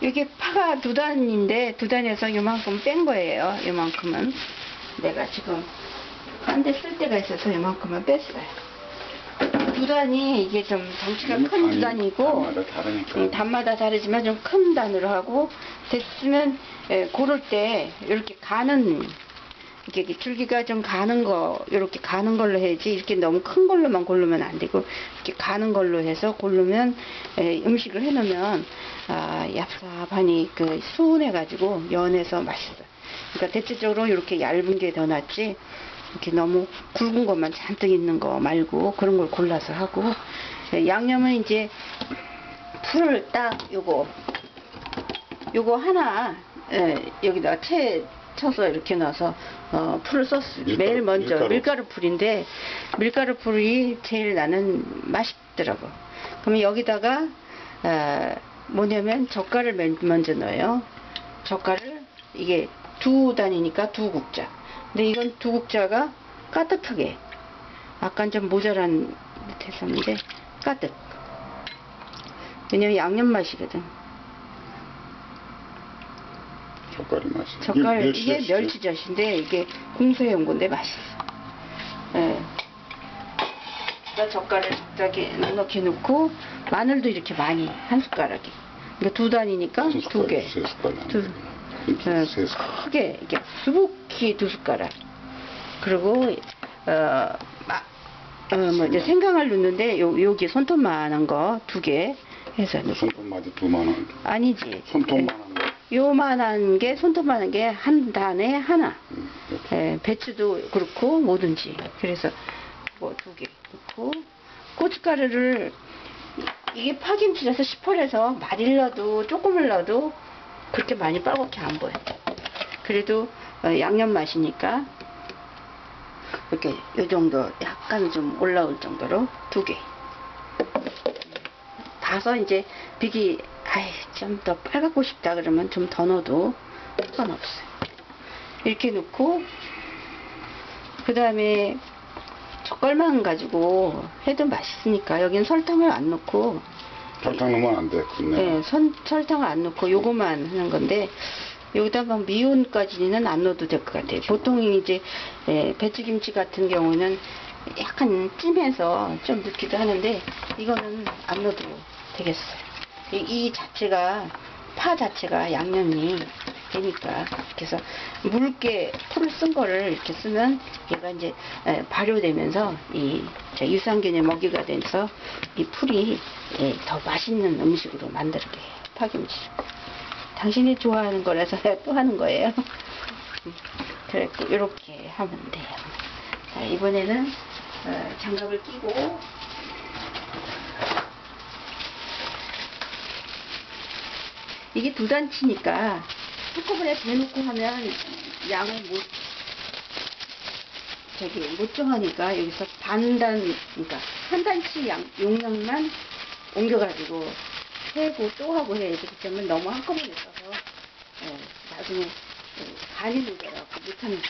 이게 파가 두 단인데 두 단에서 요만큼 뺀 거예요. 요만큼은 내가 지금 딴데쓸 데가 있어서 요만큼은 뺐어요. 두 단이 이게 좀 덩치가 큰두 단이고 단마다 다르니까. 음, 단마다 다르지만 좀 큰 단으로 하고 됐으면 예, 고를 때 이렇게 가는 이렇게 줄기가 좀 가는 거 이렇게 가는 걸로 해야지 이렇게 너무 큰 걸로만 고르면 안 되고 이렇게 가는 걸로 해서 고르면 예, 음식을 해놓으면 아, 얍삽하니 그 수은해 가지고 연해서 맛있어요. 그러니까 대체적으로 이렇게 얇은 게 더 낫지 이렇게 너무 굵은 것만 잔뜩 있는 거 말고 그런 걸 골라서 하고 예, 양념은 이제 풀을 딱 요거 요거 하나 예, 여기다 채 쳐서 이렇게 넣어서 어, 풀을 썼어요. 밀가루, 매일 먼저 밀가루. 밀가루 풀인데 밀가루 풀이 제일 나는 맛있더라고. 그러면 여기다가 어, 뭐냐면 젓갈을 맨 먼저 넣어요. 젓갈을 이게 두 단이니까 두 국자. 근데 이건 두 국자가 까뜩하게 약간 좀 모자란 듯 했었는데 까뜩. 왜냐면 양념 맛이거든. 젓갈이 맛있어. 젓갈 이게. 멸치젓인데 이게 공수해 온 건데 맛있어. 예. 젓갈을 저기 넉넉히 넣고 마늘도 이렇게 많이 한 숟가락이. 그러니까 두 단이니까 한두 개. 세 숟갈. 두 예, 세 숟갈. 크게 이렇게 수북히 두 숟가락. 그리고 어, 마, 어, 뭐 이제 생강을 넣는데 요 여기 손톱만한 거 두 개 해서 넣고. 손톱마디 두만 원. 아니지. 손톱만한 거. 요만한 게 손톱만한 게 한 단에 하나. 예, 배추도 그렇고 뭐든지. 그래서 뭐 두 개 넣고 고춧가루를 이- 이게 파김치라서 시퍼래서 많이 넣어도 조금을 넣어도 그렇게 많이 빨갛게 안 보여. 그래도 어, 양념 맛이니까 이렇게 요 정도 약간 좀 올라올 정도로 두개. 봐서 이제 비기 아이 좀 더 빨갛고 싶다 그러면 좀 더 넣어도 상관없어요 이렇게 넣고 그 다음에 젓갈만 가지고 해도 맛있으니까 여긴 설탕을 안 넣고 설탕 넣으면 안 돼. 네, 선, 설탕을 안 넣고 요거만 하는 건데 여기다 막 미온까지는 안 넣어도 될 것 같아요. 보통 이제 예, 배추김치 같은 경우는 약간 찜해서 좀 넣기도 하는데 이거는 안 넣어도 되겠어요. 이, 이 자체가 파 자체가 양념이 되니까 그래서 묽게 풀을 쓴 거를 이렇게 쓰면 얘가 이제 에, 발효되면서 이저 유산균의 먹이가 돼서 이 풀이 예, 더 맛있는 음식으로 만들게. 파김치. 당신이 좋아하는 거라서 또 하는 거예요. 그래서 이렇게 하면 돼요. 자 이번에는 어, 장갑을 끼고 이게 두 단치니까 한꺼번에 대놓고 하면 양을 못 저기 못 정하니까 여기서 반단 그러니까 한 단치 양 용량만 옮겨가지고 세고 또 하고 해야지 그러면 너무 한꺼번에 써서 예, 나중에 예, 간이 들더라고 못하는 거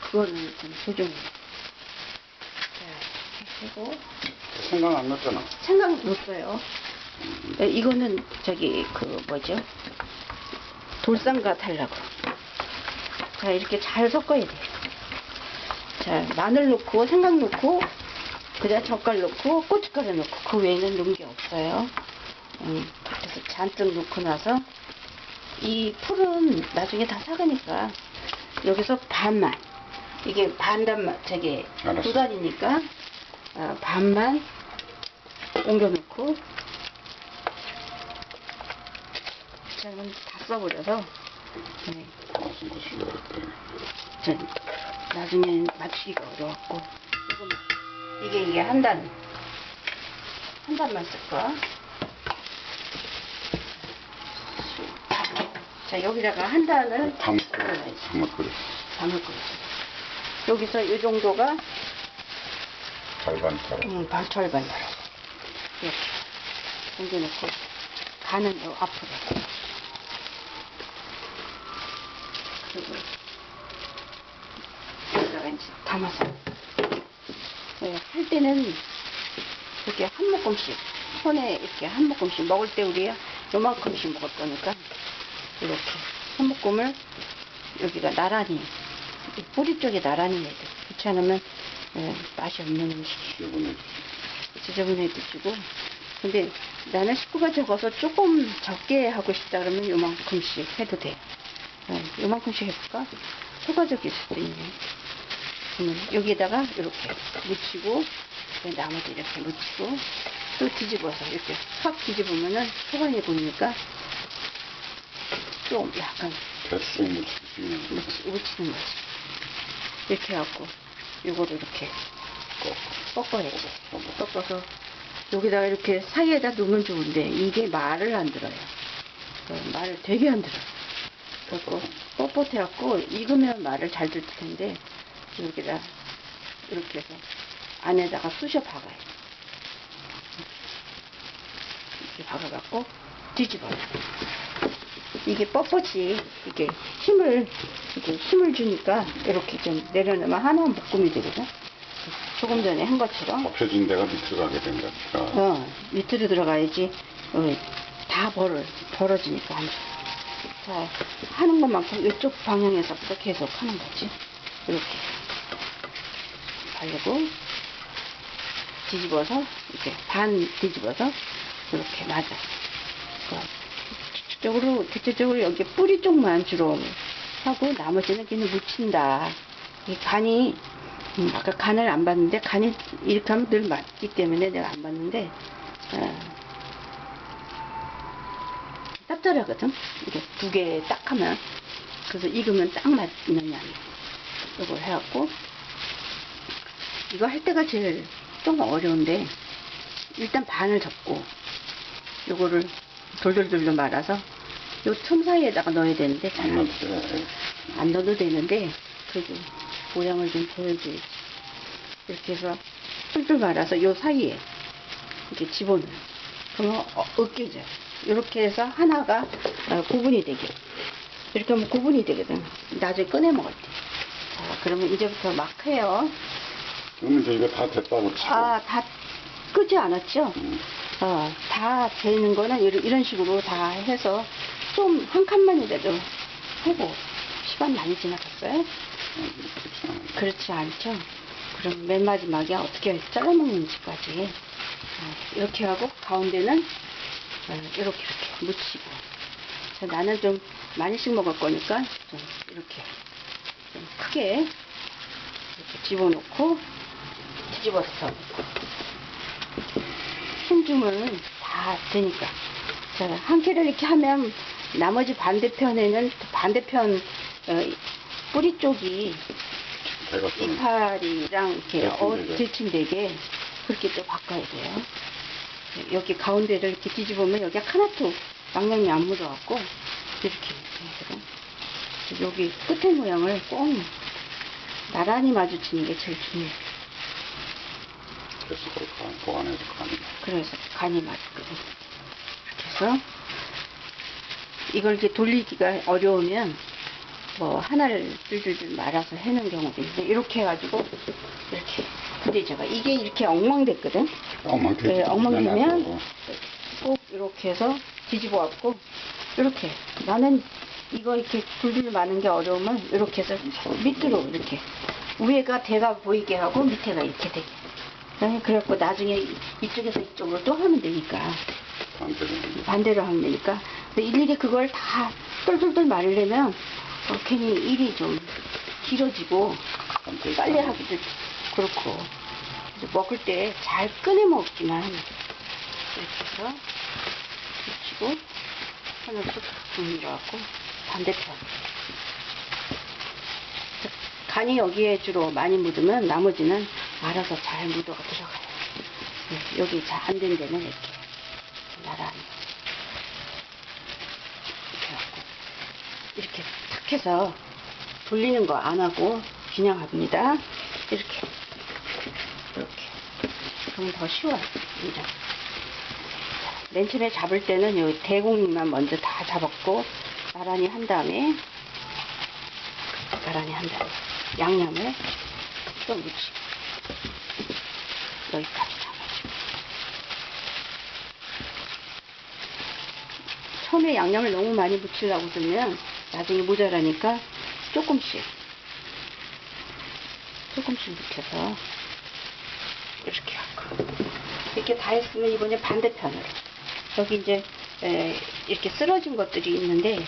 그거는 좀 소중해 자 이렇게 세고 생강 안 넣었잖아. 생강 넣었어요. 예, 이거는 저기 그 뭐죠? 돌쌈과 달라고. 자 이렇게 잘 섞어야 돼요. 자 마늘 넣고 생강 넣고 그다음 젓갈 넣고 고춧가루 넣고 그 외에는 넣은 게 없어요. 음, 그래서 잔뜩 넣고 나서 이 풀은 나중에 다 삭으니까 여기서 반만 이게 반단만 알았어. 두 단이니까 어, 반만 옮겨 놓고 그러면 다 써버려서 네, 나중에 맞추기가 어려웠고 이게 이게 한 단 한 단만 쓸 거야. 자 여기다가 한 단을 담을 넣어야지. 담을 거야. 여기서 이 정도가 절반처럼. 음, 반 절반 열어. 이렇게 옮겨놓고 간은 요 앞으로. 그리고 여기다가 이제 담아서 네, 할 때는 이렇게 한 모금씩 손에 이렇게 한 묶음씩 먹을 때 우리 요만큼씩 먹을 거니까 이렇게 한 묶음을 여기가 나란히 이 뿌리 쪽에 나란히 해야 돼. 그렇지 않으면 예, 맛이 없는 음식. 지저분해. 지저분해지고 근데 나는 식구가 적어서 조금 적게 하고 싶다 그러면 요만큼씩 해도 돼. 어, 요만큼씩 해볼까? 소가적일 수도 있네. 그러면 여기에다가 이렇게 묻히고 그 나머지 이렇게 묻히고 또 뒤집어서 이렇게 확 뒤집으면은 소관이 보이니까 좀 약간 대충 묻히시면 묻히, 묻히는 거지. 이렇게 해갖고 요거를 이렇게 꺾어야지. 꺾어서 여기다가 이렇게 사이에다 놓으면 좋은데 이게 말을 안 들어요. 그 말을 되게 안 들어요. 그래서 뻣뻣해갖고 익으면 말을 잘 들 텐데 여기다 이렇게 해서 안에다가 쑤셔 박아요. 이렇게 박아갖고 뒤집어요. 이게 뻣뻣이 이게 힘을 이게 힘을 주니까 이렇게 좀 내려놓으면 하나 묶음이 되거든. 조금 전에 한 것처럼 접혀진 데가 밑으로 가게 된다. 어, 밑으로 들어가야지 어, 다 벌어, 벌어지니까 안 돼. 자, 하는 것만큼 이쪽 방향에서부터 계속 하는 거지. 이렇게 바르고 뒤집어서 이렇게 반 뒤집어서 이렇게 맞아. 대체적으로 대체적으로 여기 뿌리 쪽만 주로 하고 나머지는 그냥 묻힌다. 이 간이 음, 아까 간을 안 봤는데 간이 이렇게 하면 늘 맞기 때문에 내가 안 봤는데 어, 짭짤하거든. 이게 두 개 딱 하면 그래서 익으면 딱 맞는 양. 이걸 해갖고 이거 할 때가 제일 좀 어려운데 일단 반을 접고 요거를 돌돌돌돌 말아서 요 틈 사이에다가 넣어야 되는데 잘안 안, 맞대. 안 넣어도 되는데 그래도 모양을 좀 보여줘야지. 이렇게 해서 툴툴 말아서 요 사이에 이렇게 집어넣어요. 그러면 어, 으깨져요. 이렇게 해서 하나가 어, 구분이 되게. 이렇게 하면 구분이 되거든. 나중에 꺼내 먹을 때. 자, 그러면 이제부터 막 해요 그러면 이거 다 됐다고 치고. 아 다 끄지 않았죠 음, 어, 다 되는 거는 이런, 이런 식으로 다 해서 좀 한 칸만이라도 하고 시간 많이 지나갔어요? 그렇지 않죠? 그럼 맨 마지막에 어떻게 잘라먹는지까지 어, 이렇게 하고 가운데는 어, 이렇게 이렇게 묻히고 자, 나는 좀 많이씩 먹을 거니까 좀 이렇게 좀 크게 이렇게 집어넣고 뒤집어서 힘주면 다 되니까 자, 한 개를 이렇게 하면 나머지 반대편에는 반대편 어, 뿌리 쪽이 이파리랑 이렇게 어, 들침되게. 그렇게 또 바꿔야 돼요. 여기 가운데를 이렇게 뒤집으면 여기 하나도 양념이 안 묻어갖고 이렇게 여기 끝에 모양을 꼭 나란히 마주치는 게 제일 중요해요. 그래서 그렇고 보관해서 가는 그래서 간이 맞거든. 이렇게 해서 이걸 이제 돌리기가 어려우면 뭐 하나를 줄줄줄 말아서 해는 경우도 있는데 이렇게 해가지고 이렇게. 근데 제가 이게 이렇게 엉망됐거든. 엉망 네, 엉망되면 꼭 이렇게 해서 뒤집어 갖고 이렇게. 나는 이거 이렇게 줄줄 마는 게 어려우면 이렇게 해서 밑으로 이렇게. 위에가 대가 보이게 하고 밑에가 이렇게 되게 네, 그래갖고 나중에 이- 이쪽에서 이쪽으로 또 하면 되니까. 반대로 반대로 하면 되니까. 근데 일일이 그걸 다 똘똘똘 말으려면 어, 괜히 일이 좀 길어지고 빨리 하기도 그렇고. 먹을 때 잘 꺼내 먹기만. 이렇게 해서 붙이고 하나 쑥 돌려갖고 반대편. 간이 여기에 주로 많이 묻으면 나머지는 알아서 잘 묻어가 들어가요 네, 여기 잘 안 된 데는 이렇게 나란히 이렇게 이렇게 탁 해서 돌리는 거 안 하고 그냥 합니다. 이렇게 이렇게 그럼 더 쉬워요. 이제 맨 처음에 잡을 때는 요 대공만 먼저 다 잡았고 나란히 한 다음에 나란히 한 다음에 양념을 또 묻히고 여기까지. 잡아주고 처음에 양념을 너무 많이 묻히려고 들면 나중에 모자라니까 조금씩 조금씩 묻혀서 이렇게 하고. 이렇게 다 했으면 이번에 반대편으로. 여기 이제 에, 이렇게 쓰러진 것들이 있는데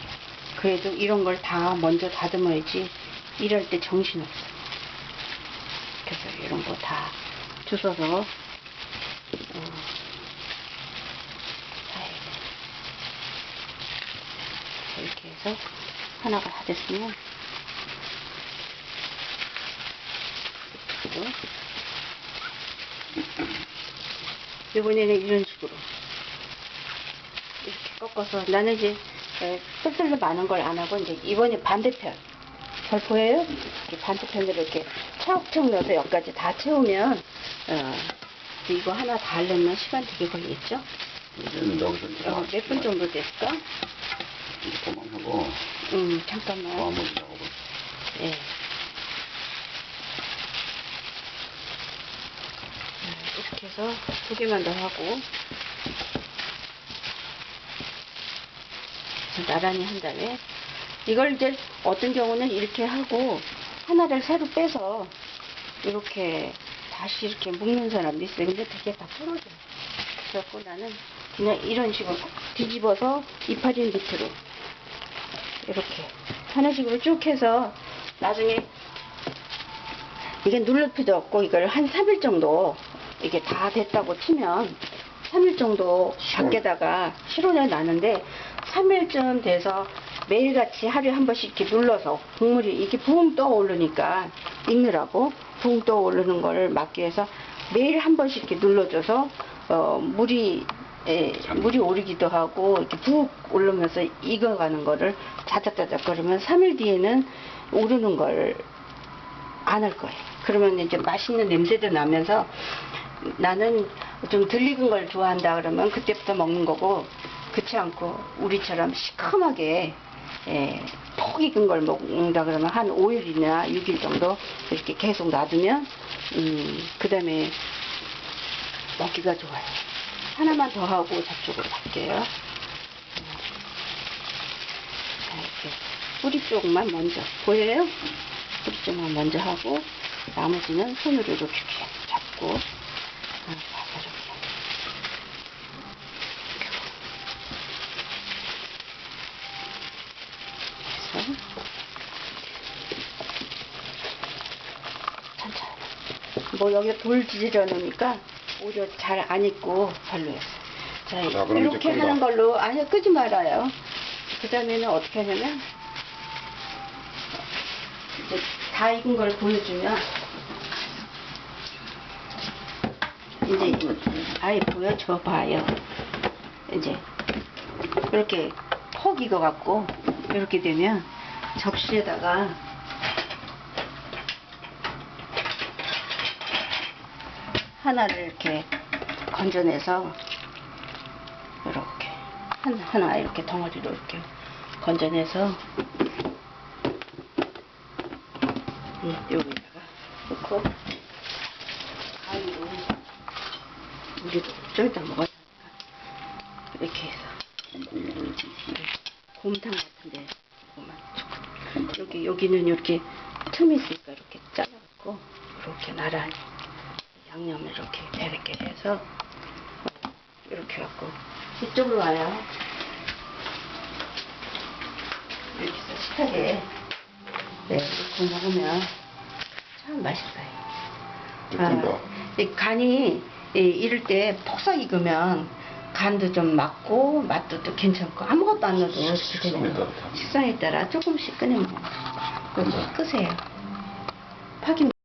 그래도 이런 걸 다 먼저 다듬어야지 일할 때 정신없어 이런 거 다 주워서 어. 이렇게 해서 하나가 다 됐으면 이번에는 이런 식으로 이렇게 꺾어서 나는 이제 에, 뿔뿔로 많은 걸 안 하고 이제 이번에 반대편 잘 보여요? 이렇게 반대편으로 이렇게 차곡차곡 넣어서 여기까지 다 채우면 어, 이거 하나 다 하려면 시간 되게 걸리겠죠? 이제 어, 몇분 정도 됐을까? 그만하고 음, 잠깐만. 마무리 작업을 예. 자, 이렇게 해서 두 개만 더 하고 나란히 한 다음에 이걸 이제 어떤 경우는 이렇게 하고 하나를 새로 빼서 이렇게 다시 이렇게 묶는 사람도 있어요. 근데 되게 다 부러져요. 그래갖고 나는 그냥 이런 식으로 뒤집어서 이파리 밑으로 이렇게 하나씩으로 쭉 해서 나중에 이게 누를 필요 없고 이걸 한 3일 정도 이게 다 됐다고 치면 3일 정도 밖에다가 실온에 놨는데 3일쯤 돼서 매일같이 하루에 한 번씩 이렇게 눌러서 국물이 이렇게 붕 떠오르니까 익느라고 붕 떠오르는 거를 막기 위해서 매일 한 번씩 이렇게 눌러줘서 어, 물이 예, 물이 오르기도 하고 이렇게 푹 오르면서 익어가는 거를 자작자작 거리면 3일 뒤에는 오르는 걸 안 할 거예요. 그러면 이제 맛있는 냄새도 나면서 나는 좀 덜 익은 걸 좋아한다 그러면 그때부터 먹는 거고 그렇지 않고 우리처럼 시큼하게 예, 푹 익은 걸 먹는다 그러면 한 5일이나 6일 정도 이렇게 계속 놔두면 음, 그 다음에 먹기가 좋아요. 하나만 더 하고 저쪽으로 갈게요. 자, 이렇게 뿌리 쪽만 먼저 보여요? 뿌리 쪽만 먼저 하고 나머지는 손으로 이렇게 잡고 아, 봐서 이렇게 해서 천천히 뭐 여기 돌 지져 놓으니까 오히려 잘 안 익고 별로였어. 자, 자, 그럼 이제 이렇게 끈다. 하는 걸로 아니요 끄지 말아요. 그 다음에는 어떻게 하냐면 이제 다 익은 걸 보여주면 이제 아예 보여줘 봐요. 이제 이렇게 퍽 익어 갖고 이렇게 되면 접시에다가 하나를 이렇게 건져내서 이렇게 한- 하나 이렇게 덩어리로 이렇게 건져내서 음, 여기다가 넣고 가위로 우리도 좀 이따 먹어야 되니까 이렇게 해서 곰탕 같은데 이거만 조금. 여기 여기는 이렇게 틈이 있으니까 이렇게 잘라갖고 이렇게 나란히 양념을 이렇게 이렇게 해서 어, 이렇게 갖고 이쪽으로 와요. 이렇게 해서 식하게 네, 이렇게 먹으면 참 맛있어요. 끈다. 이 간이 이, 이럴 때 폭삭 익으면 간도 좀 맞고 맛도 또 괜찮고 아무것도 안 넣어도 이렇게 식성에 되네요. 따라. 식성에 따라 조금씩 꺼내 먹어요. 끄세요. 파김